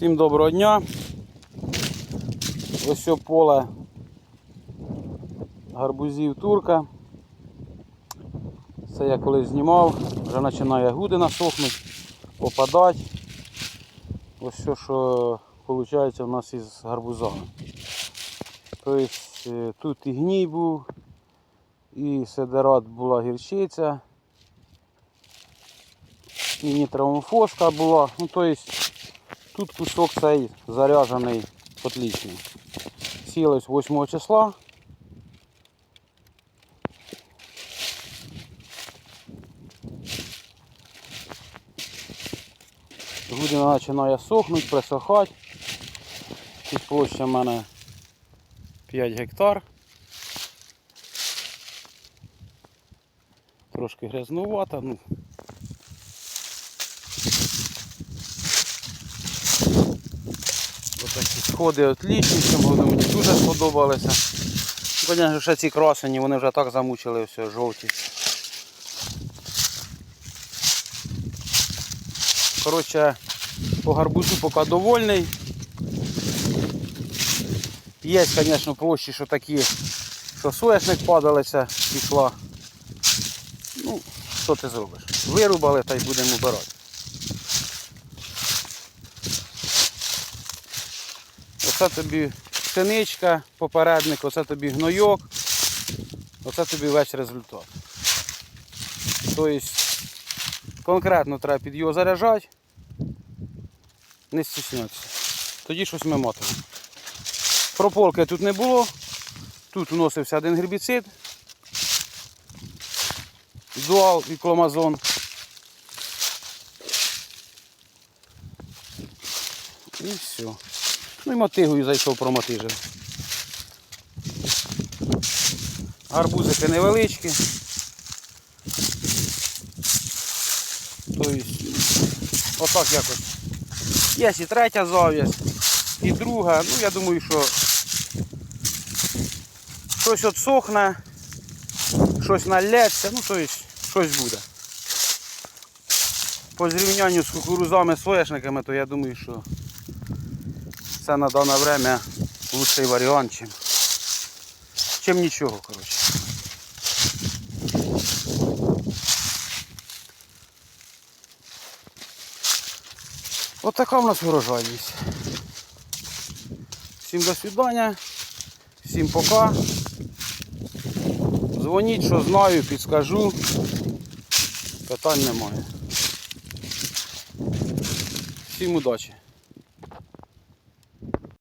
Всім доброго дня. Ось це поле гарбузів турка. Це я колись знімав, вже починає гудина сохнути, попадати. Ось все, що виходить у нас із гарбузами. Тобто е, тут і гній був, і седерат була гірчиця, і нітромофоска була. Ну, тобто Тут кусок цей заряджений отличний. Сілось 8 числа. Гудина починає сохнути, присохати. Тут площа в мене 5 гектар. Трошки грязнувата, ну сходи отлічні, в цьому мені дуже сподобалися. Звісно, ще ці красені, вони вже так замучили все, жовті. Коротше, по гарбузу поки довольний. Є, звісно, площі, що такі, що соняшник падалиця пішла. Ну, що ти зробиш? Вирубали та й будемо вбирати. Оце тобі пшеничка, попередник, оце тобі гнойок, оце тобі весь результат. Тобто конкретно треба під його заряджати, не стіснятися. Тоді щось ми матимо. Прополки тут не було, тут вносився один гербіцид, дуал і кломазон. І все. Ну і мотигою зайшов промотижив. Гарбузики невеличкі. Тобто, отак якось. Є і третя зав'язь, і друга. Ну я думаю, що щось отсохне, щось налється, ну тобто щось буде. По зрівнянню з кукурузами соняшниками, то я думаю, що це на дане время лучший варіант, чим, чим нічого, коротше. От така в нас врожайність. Всім до свидання, всім пока. Дзвоніть, що знаю, підскажу. Питань немає. Всім удачі.